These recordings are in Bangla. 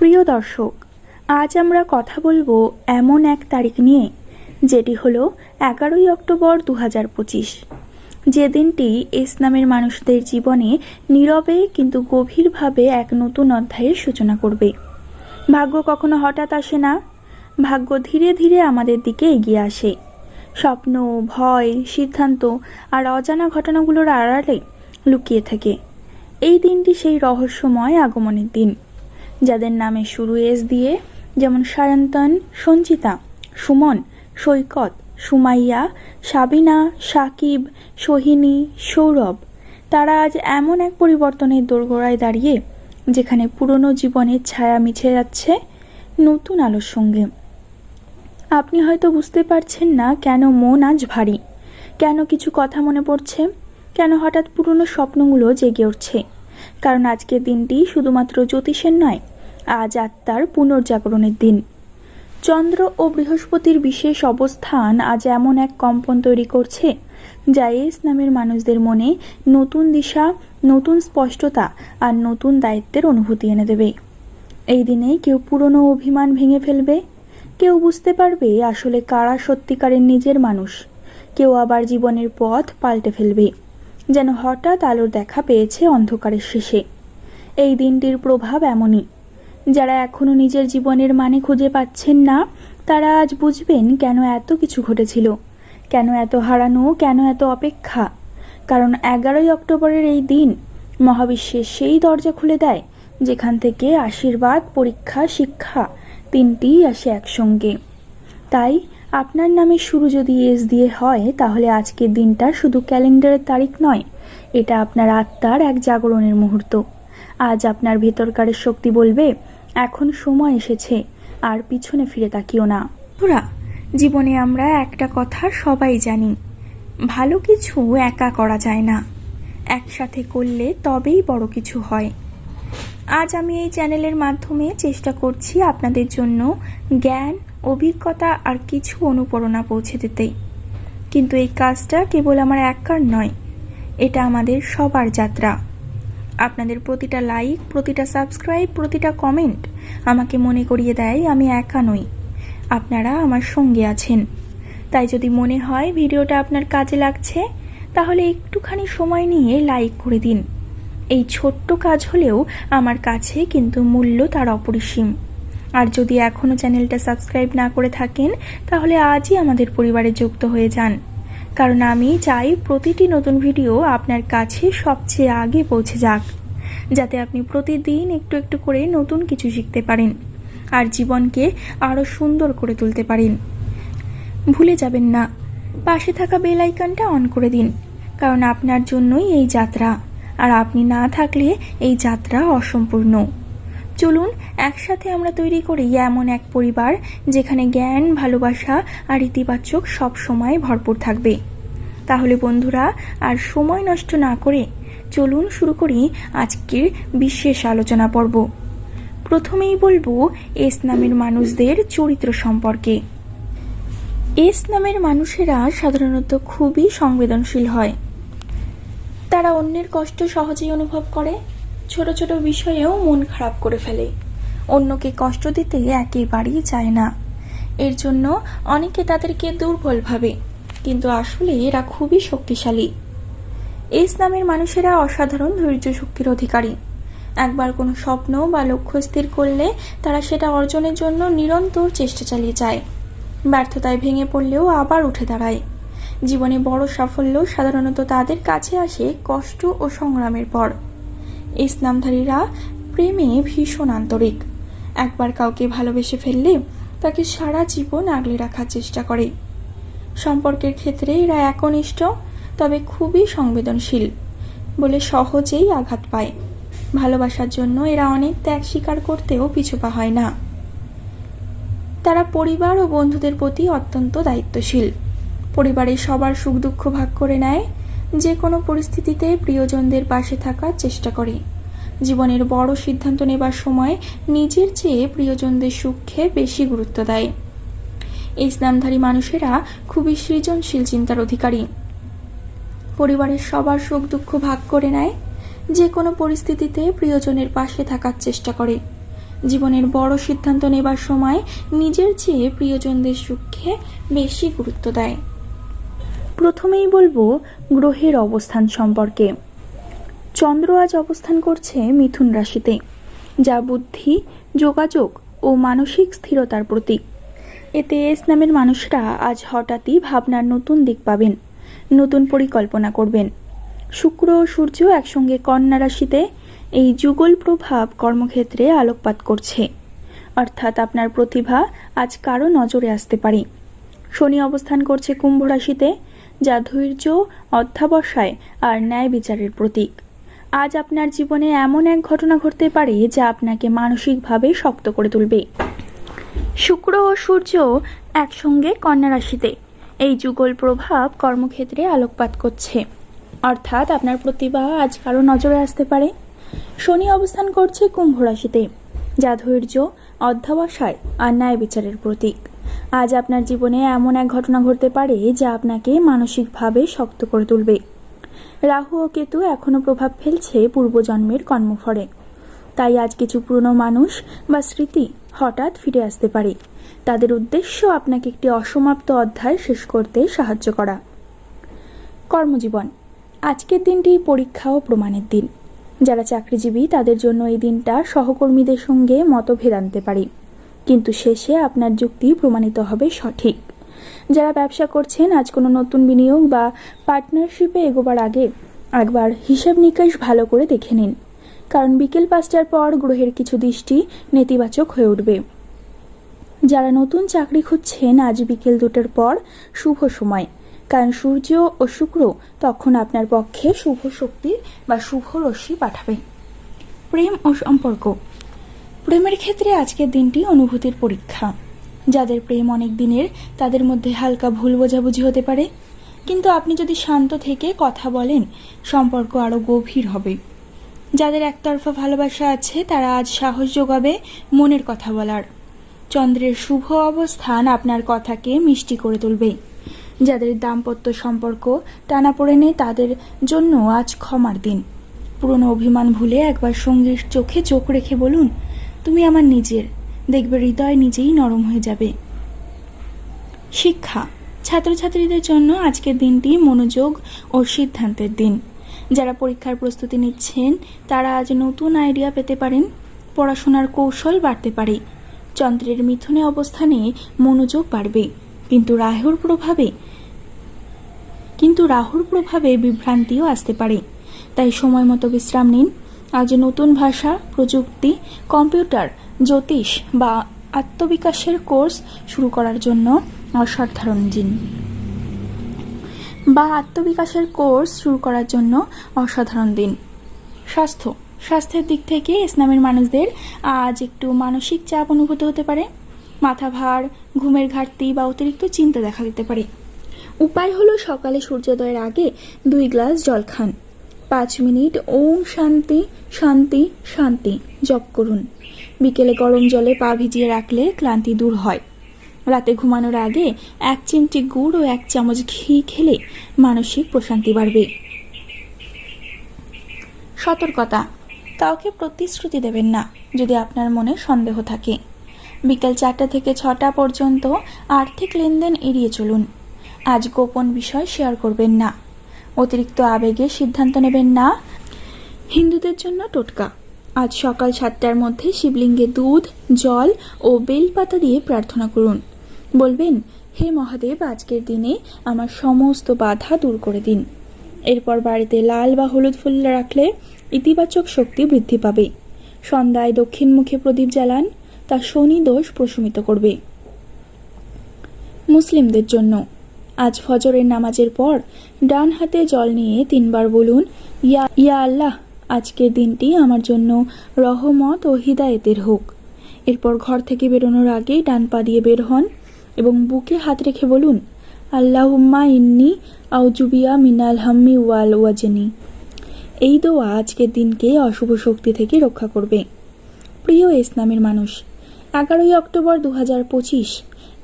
প্রিয় দর্শক, আজ আমরা কথা বলব এমন এক তারিখ নিয়ে, যেটি হলো এগারোই অক্টোবর দু হাজার পঁচিশ। যে দিনটি ইসলামের মানুষদের জীবনে নীরবে কিন্তু গভীরভাবে এক নতুন অধ্যায়ের সূচনা করবে। ভাগ্য কখনো হঠাৎ আসে না, ভাগ্য ধীরে ধীরে আমাদের দিকে এগিয়ে আসে। স্বপ্ন, ভয়, সিদ্ধান্ত আর অজানা ঘটনাগুলোর আড়ালে লুকিয়ে থাকে। এই দিনটি সেই রহস্যময় আগমনের দিন। যাদের নামে শুরু এস দিয়ে, যেমন সায়ন্তন, সঞ্চিতা, সুমন, সৈকত, সুমাইয়া, সাবিনা, সাকিব, সোহিনী, সৌরভ। তারা আজ এমন এক পরিবর্তনের দোরগোড়ায় দাঁড়িয়ে, যেখানে পুরনো জীবনের ছায়া মিছে যাচ্ছে নতুন আলোর সঙ্গে। আপনি হয়তো বুঝতে পারছেন না কেন মন আজ ভারী। কেন কিছু কথা মনে পড়ছে? কেন হঠাৎ পুরনো স্বপ্নগুলো জেগে উঠছে? কারণ আজকের দিনটি শুধুমাত্র জ্যোতিষের নয় আজ আত্মার পুনর্জাগরণের দিন। চন্দ্র ও বৃহস্পতির বিশেষ অবস্থান আজ এমন এক কম্পন তৈরি করছে, যা এস নামের মানুষদের মনে নতুন দিশা, নতুন স্পষ্টতা আর নতুন দায়িত্বের অনুভূতি এনে দেবে। এই দিনে কেউ পুরনো অভিমান ভেঙে ফেলবে, কেউ বুঝতে পারবে আসলে কারা সত্যিকারের নিজের মানুষ, কেউ আবার জীবনের পথ পাল্টে ফেলবে, যেন হঠাৎ আলোর দেখা পেয়েছে অন্ধকারের শেষে। এই দিনটির প্রভাব এমনই। যারা এখনও নিজের জীবনের মানে খুঁজে পাচ্ছেন না, তারা আজ বুঝবেন কেন এত কিছু ঘটেছিল, কেন এত হারানো, কেন এত অপেক্ষা। কারণ এগারোই অক্টোবরের এই দিন মহাবিশ্বের সেই দরজা খুলে দেয়, যেখান থেকে আশীর্বাদ, পরীক্ষা, শিক্ষা তিনটিই আসে একসঙ্গে। তাই আপনার নামে শুরু যদি এস দিয়ে হয়, তাহলে আজকের দিনটা শুধু ক্যালেন্ডারের তারিখ নয়, এটা আপনার আত্মার এক জাগরণের মুহূর্ত। আজ আপনার ভেতরকারের শক্তি বলবে এখন সময় এসেছে, আর পিছনে ফিরে তাকিও না। ওরা জীবনে আমরা একটা কথা সবাই জানি, ভালো কিছু একা করা যায় না। একসাথে করলে তবেই বড় কিছু হয়। আজ আমি এই চ্যানেলের মাধ্যমে চেষ্টা করছি আপনাদের জন্য জ্ঞান, অভিজ্ঞতা আর কিছু অনুপ্রেরণা পৌঁছে দিতে। কিন্তু এই কাজটা কেবল আমার একার নয়, এটা আমাদের সবার যাত্রা। আপনাদের প্রতিটা লাইক প্রতিটা সাবস্ক্রাইব প্রতিটা কমেন্ট আমাকে মনে করিয়ে দেয়, আমি একা নই। আপনারা আমার সঙ্গে আছেন। তাই যদি মনে হয় ভিডিওটা আপনার কাজে লাগছে, তাহলে একটুখানি সময় নিয়ে লাইক করে দিন। এই ছোট্ট কাজ হলেও আমার কাছে কিন্তু মূল্য তার অপরিসীম। আর যদি এখনও চ্যানেলটা সাবস্ক্রাইব না করে থাকেন, তাহলে আজই আমাদের পরিবারে যুক্ত হয়ে যান। কারণ আমি চাই প্রতিটি নতুন ভিডিও আপনার কাছে সবচেয়ে আগে পৌঁছে যাক, যাতে আপনি প্রতিদিন একটু একটু করে নতুন কিছু শিখতে পারেন আর জীবনকে আরও সুন্দর করে তুলতে পারেন। ভুলে যাবেন না, পাশে থাকা বেল আইকনটা অন করে দিন, কারণ আপনার জন্যই এই যাত্রা, আর আপনি না থাকলে এই যাত্রা অসম্পূর্ণ। চলুন, একসাথে আমরা তৈরি করি এমন এক পরিবার যেখানে জ্ঞান, ভালোবাসা আর ইতিবাচক সব সময় ভরপুর থাকবে। তাহলে বন্ধুরা, আর সময় নষ্ট না করে চলুন শুরু করি আজকের বিশেষ আলোচনা পর্ব। প্রথমেই বলব, এস নামের মানুষদের চরিত্র সম্পর্কে। এস নামের মানুষেরা সাধারণত খুবই সংবেদনশীল হয়। তারা অন্যের কষ্ট সহজেই অনুভব করে ছোট ছোট বিষয়েও মন খারাপ করে ফেলে। অন্যকে কষ্ট দিতে একেবারেই চায় না। এর জন্য অনেকে তাদেরকে দুর্বল ভাবে, কিন্তু আসলে এরা খুবই শক্তিশালী। এস নামের মানুষেরা অসাধারণ ধৈর্য শক্তির অধিকারী। একবার কোনো স্বপ্ন বা লক্ষ্য স্থির করলে তারা সেটা অর্জনের জন্য নিরন্তর চেষ্টা চালিয়ে যায়। ব্যর্থতায় ভেঙে পড়লেও আবার উঠে দাঁড়ায়। জীবনে বড় সাফল্য সাধারণত তাদের কাছে আসে কষ্ট ও সংগ্রামের পর। ইসলামধারীরা প্রেমে ভীষণ আন্তরিক। একবার কাউকে ভালোবেসে ফেললে তাকে সারা জীবন আগলে রাখার চেষ্টা করে। সম্পর্কের ক্ষেত্রে এরা একনিষ্ঠ, তবে খুবই সংবেদনশীল বলে সহজেই আঘাত পায়। ভালোবাসার জন্য এরা অনেক ত্যাগ স্বীকার করতেও পিছুপা হয় না। তারা পরিবার ও বন্ধুদের প্রতি অত্যন্ত দায়িত্বশীল। পরিবারের সবার সুখ দুঃখ ভাগ করে নেয় যে কোনো পরিস্থিতিতে প্রিয়জনদের পাশে থাকার চেষ্টা করে। জীবনের বড় সিদ্ধান্ত নেবার সময় নিজের চেয়ে প্রিয়জনদের সুখে বেশি গুরুত্ব দেয়। ইসলামধারী মানুষেরা খুবই সৃজনশীল চিন্তার অধিকারী। পরিবারের সবার সুখ দুঃখ ভাগ করে নেয়। যে কোনো পরিস্থিতিতে প্রিয়জনের পাশে থাকার চেষ্টা করে। জীবনের বড় সিদ্ধান্ত নেবার সময় নিজের চেয়ে প্রিয়জনদের সুখে বেশি গুরুত্ব দেয়। প্রথমেই বলব গ্রহের অবস্থান সম্পর্কে। চন্দ্র আজ অবস্থান করছে মিথুন রাশিতে, যা বুদ্ধি, যোগাযোগ ও মানসিক স্থিরতার প্রতীক। এতে এস নামের মানুষরা আজ হঠাৎই ভাবনার নতুন দিক পাবেন, নতুন পরিকল্পনা করবেন। শুক্র ও সূর্য একসঙ্গে কন্যা রাশিতে এই যুগল প্রভাব কর্মক্ষেত্রে আলোকপাত করছে। অর্থাৎ আপনার প্রতিভা আজ কারও নজরে আসতে পারে। শনি অবস্থান করছে কুম্ভ রাশিতে যা ধৈর্য অধ্যাবসায় আর ন্যায় বিচারের প্রতীক। আজ আপনার জীবনে এমন এক ঘটনা ঘটতে পারে যা আপনাকে মানসিকভাবে শক্ত করে তুলবে। শুক্র ও সূর্য একসঙ্গে কন্যা রাশিতে। এই যুগল প্রভাব কর্মক্ষেত্রে আলোকপাত করছে। অর্থাৎ আপনার প্রতিভা আজ কারও নজরে আসতে পারে। শনি অবস্থান করছে কুম্ভ রাশিতে। যা ধৈর্য অধ্যাবসায় আর ন্যায় বিচারের প্রতীক। আজ আপনার জীবনে এমন এক ঘটনা ঘটতে পারে যা আপনাকে মানসিকভাবে শক্ত করে তুলবে। রাহু ও কেতু এখনও প্রভাব ফেলছে পূর্বজন্মের কর্মফরে তাই আজ কিছু পুরনো মানুষ বা স্মৃতি হঠাৎ ফিরে আসতে পারে। তাদের উদ্দেশ্য আপনাকে একটি অসমাপ্ত অধ্যায় শেষ করতে সাহায্য করা। কর্মজীবন। আজকের দিনটি পরীক্ষা ও প্রমাণের দিন। যারা চাকরিজীবী, তাদের জন্য এই দিনটা সহকর্মীদের সঙ্গে মতভেদ আনতে পারে। কিন্তু শেষে আপনার যুক্তি প্রমাণিত হবে সঠিক। যারা ব্যবসা করছেন, আজ কোনো নতুন বিনিয়োগ বা পার্টনারশিপে এগোবার আগে একবার হিসাব নিকাশ ভালো করে দেখে নিন। কারণ বিকেল পাঁচটার পর গ্রহের কিছু দৃষ্টি নেতিবাচক হয়ে উঠবে। যারা নতুন চাকরি খুঁজছেন, আজ বিকেল দুটোর পর শুভ সময়। কারণ সূর্য ও শুক্র তখন আপনার পক্ষে শুভ শক্তি বা শুভ রশ্মি পাঠাবে। প্রেম ও সম্পর্ক। প্রেমের ক্ষেত্রে আজকের দিনটি অনুভূতির পরীক্ষা। যাদের প্রেম অনেক দিনের, তাদের মধ্যে হালকা ভুল বোঝাবুঝি হতে পারে। কিন্তু আপনি যদি শান্ত থেকে কথা বলেন, সম্পর্ক আরও গভীর হবে। যাদের একতরফা ভালোবাসা আছে, তারা আজ সাহস যোগাবে মনের কথা বলার। চন্দ্রের শুভ অবস্থান আপনার কথাকে মিষ্টি করে তুলবে। যাদের দাম্পত্য সম্পর্ক টানাপোড়েনে তাদের জন্য আজ ক্ষমার দিন। পুরনো অভিমান ভুলে একবার সঙ্গীর চোখে চোখ রেখে বলুন তুমি আমার নিজের। দেখবে হৃদয় নিজেই নরম হয়ে যাবে। শিক্ষা। ছাত্রছাত্রীদের জন্য আজকের দিনটি মনোযোগ ও সিদ্ধান্তের দিন। যারা পরীক্ষার প্রস্তুতি নিচ্ছেন, তারা আজ নতুন আইডিয়া পেতে পারেন। পড়াশোনার কৌশল বাড়তে পারে। চন্দ্রের মিথুনে অবস্থানে মনোযোগ বাড়বে। কিন্তু রাহুর প্রভাবে কিন্তু রাহুর প্রভাবে বিভ্রান্তিও আসতে পারে। তাই সময় মতো বিশ্রাম নিন। আজ নতুন ভাষা, প্রযুক্তি, কম্পিউটার, জ্যোতিষ বা আত্মবিকাশের কোর্স শুরু করার জন্য অসাধারণ দিন বা আত্মবিকাশের কোর্স শুরু করার জন্য অসাধারণ দিন স্বাস্থ্য, স্বাস্থ্যের দিক থেকে ইসলামের মানুষদের আজ একটু মানসিক চাপ অনুভূত হতে পারে। মাথা ভার, ঘুমের ঘাটতি বা অতিরিক্ত চিন্তা দেখা দিতে পারে। উপায় হলো সকালে সূর্যোদয়ের আগে দুই গ্লাস জল খান। পাঁচ মিনিট ওম শান্তি শান্তি শান্তি জপ করুন। বিকেলে গরম জলে পা ভিজিয়ে রাখলে ক্লান্তি দূর হয়। রাতে ঘুমানোর আগে এক চিমটি গুড় ও এক চামচ ঘি খেলে মানসিক প্রশান্তি বাড়বে। সতর্কতা। কাউকে প্রতিশ্রুতি দেবেন না, যদি আপনার মনে সন্দেহ থাকে। বিকেল চারটা থেকে ছটা পর্যন্ত আর্থিক লেনদেন এড়িয়ে চলুন। আজ গোপন বিষয় শেয়ার করবেন না। অতিরিক্ত আবেগে সিদ্ধান্ত নেবেন না। হিন্দুদের জন্য টোটকা। আজ সকাল সাতটার মধ্যে শিবলিঙ্গে দুধ, জল ও বেলপাতা দিয়ে প্রার্থনা করুন। বলবেন, হে মহাদেব, আজকের দিনে আমার সমস্ত বাধা দূর করে দিন। এরপর বাড়িতে লাল বা হলুদ ফুল রাখলে ইতিবাচক শক্তি বৃদ্ধি পাবে। সন্ধ্যায় দক্ষিণমুখী প্রদীপ জ্বালান, তা শনি দোষ প্রশমিত করবে। মুসলিমদের জন্য আজ ফজরের নামাজের পর ডান হাতে জল নিয়ে তিনবার বলুন, ইয়া ইয়া আল্লাহ, আজকের দিনটি আমার জন্য রহমত ও হিদায়েতের হোক। এরপর ঘর থেকে বেরোনোর আগে ডান পা দিয়ে বের হন এবং বুকে হাত রেখে বলুন, আল্লাহুম্মা ইন্নি আউজুবিয়া মিনাল হাম্মি ওয়াল ওয়াজেনি। এই দোয়া আজকের দিনকে অশুভ শক্তি থেকে রক্ষা করবে। প্রিয় ইসলামের মানুষ, এগারোই অক্টোবর দু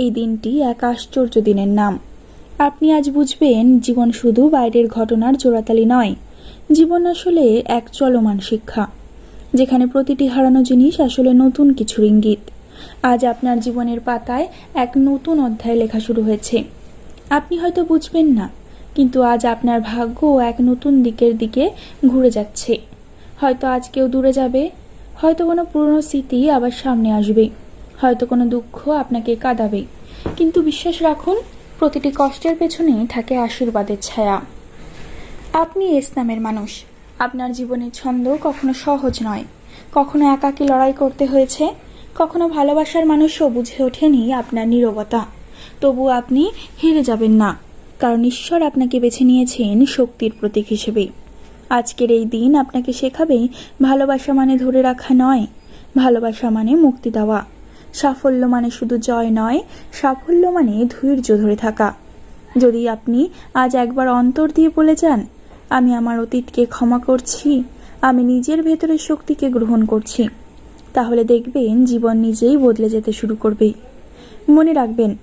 এই দিনটি এক আশ্চর্য দিনের নাম। আপনি আজ বুঝবেন, জীবন শুধু বাইরের ঘটনার জোড়াতালি নয়। জীবন আসলে এক চলমান শিক্ষা, যেখানে প্রতিটি হারানো জিনিস আসলে নতুন কিছুর ইঙ্গিত। আজ আপনার জীবনের পাতায় এক নতুন অধ্যায় লেখা শুরু হয়েছে। আপনি হয়তো বুঝবেন না, কিন্তু আজ আপনার ভাগ্য এক নতুন দিকের দিকে ঘুরে যাচ্ছে। হয়তো আজ কেউ দূরে যাবে, হয়তো কোনো পুরনো স্মৃতি আবার সামনে আসবে, হয়তো কোনো দুঃখ আপনাকে কাঁদাবে। কিন্তু বিশ্বাস রাখুন প্রতিটি কষ্টের পেছনে থাকে আশীর্বাদের ছায়া। আপনি ইসলামের মানুষ। আপনার জীবনের ছন্দ কখনো সহজ নয়। কখনো একাকী লড়াই করতে হয়েছে। কখনো ভালোবাসার মানুষও বুঝে ওঠেনি আপনার নীরবতা। তবু আপনি হেরে যাবেন না, কারণ ঈশ্বর আপনাকে বেছে নিয়েছেন শক্তির প্রতীক হিসেবে। আজকের এই দিন আপনাকে শেখাবে, ভালোবাসা মানে ধরে রাখা নয়, ভালোবাসা মানে মুক্তি দেওয়া। সাফল্য মানে শুধু জয় নয় সাফল্য মানে ধৈর্য ধরে থাকা। যদি আপনি আজ একবার অন্তর দিয়ে বলে যান, আমি আমার অতীতকে ক্ষমা করছি, আমি নিজের ভেতরের শক্তিকে গ্রহণ করছি, তাহলে দেখবেন জীবন নিজেই বদলে যেতে শুরু করবে। মনে রাখবেন,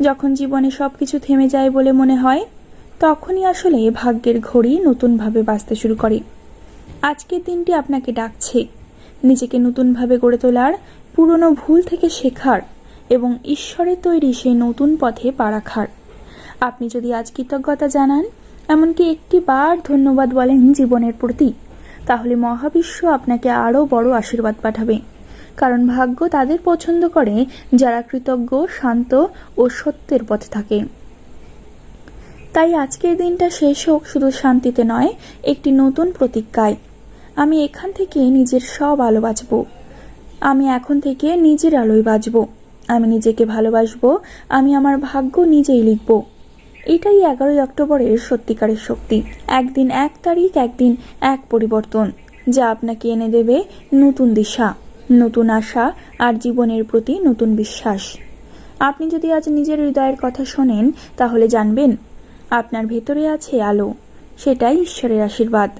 যখন জীবনে সব কিছু থেমে যায় বলে মনে হয়, তখনই আসলে ভাগ্যের ঘড়ি নতুনভাবে বাঁচতে শুরু করে। আজকের দিনটি আপনাকে ডাকছে। নিজেকে নতুনভাবে গড়ে তোলার পুরনো ভুল থেকে শেখার এবং ঈশ্বরের তৈরি সেই নতুন পথে পা রাখার। আপনি যদি আজ কৃতজ্ঞতা জানান, এমনকি একটি বার ধন্যবাদ বলেন জীবনের প্রতি, তাহলে মহাবিশ্ব আপনাকে আরও বড় আশীর্বাদ পাঠাবে। কারণ ভাগ্য তাদের পছন্দ করে, যারা কৃতজ্ঞ, শান্ত ও সত্যের পথে থাকে। তাই আজকের দিনটা শেষ হোক শুধু শান্তিতে নয়, একটি নতুন প্রতিজ্ঞায়। আমি এখান থেকে নিজের সব আলো বাঁচব। আমি এখন থেকে নিজের আলোয় বাঁচব আমি নিজেকে ভালোবাসবো, আমি আমার ভাগ্য নিজেই লিখব। এটাই এগারোই অক্টোবরের সত্যিকারের শক্তি। একদিন এক তারিখ, একদিন এক পরিবর্তন, যা আপনাকে এনে দেবে নতুন দিশা, নতুন আশা আর জীবনের প্রতি নতুন বিশ্বাস। আপনি যদি আজ নিজের হৃদয়ের কথা শোনেন, তাহলে জানবেন, আপনার ভেতরে আছে আলো। সেটাই ঈশ্বরের আশীর্বাদ।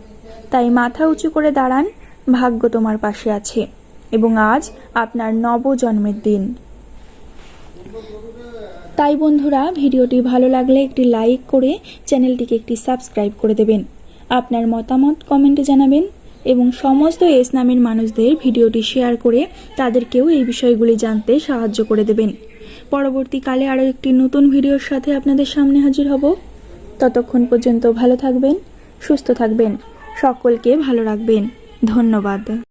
তাই মাথা উঁচু করে দাঁড়ান, ভাগ্য তোমার পাশে আছে। এবং আজ আপনার নবজন্মের দিন। তাই বন্ধুরা, ভিডিওটি ভালো লাগলে একটি লাইক করে চ্যানেলটিকে একটি সাবস্ক্রাইব করে দেবেন। আপনার মতামত কমেন্টে জানাবেন এবং সমস্ত এস নামের মানুষদের ভিডিওটি শেয়ার করে তাদেরকেও এই বিষয়গুলি জানতে সাহায্য করে দেবেন। পরবর্তীকালে আরও একটি নতুন ভিডিওর সাথে আপনাদের সামনে হাজির হব। ততক্ষণ পর্যন্ত ভালো থাকবেন, সুস্থ থাকবেন, সকলকে ভালো রাখবেন। ধন্যবাদ।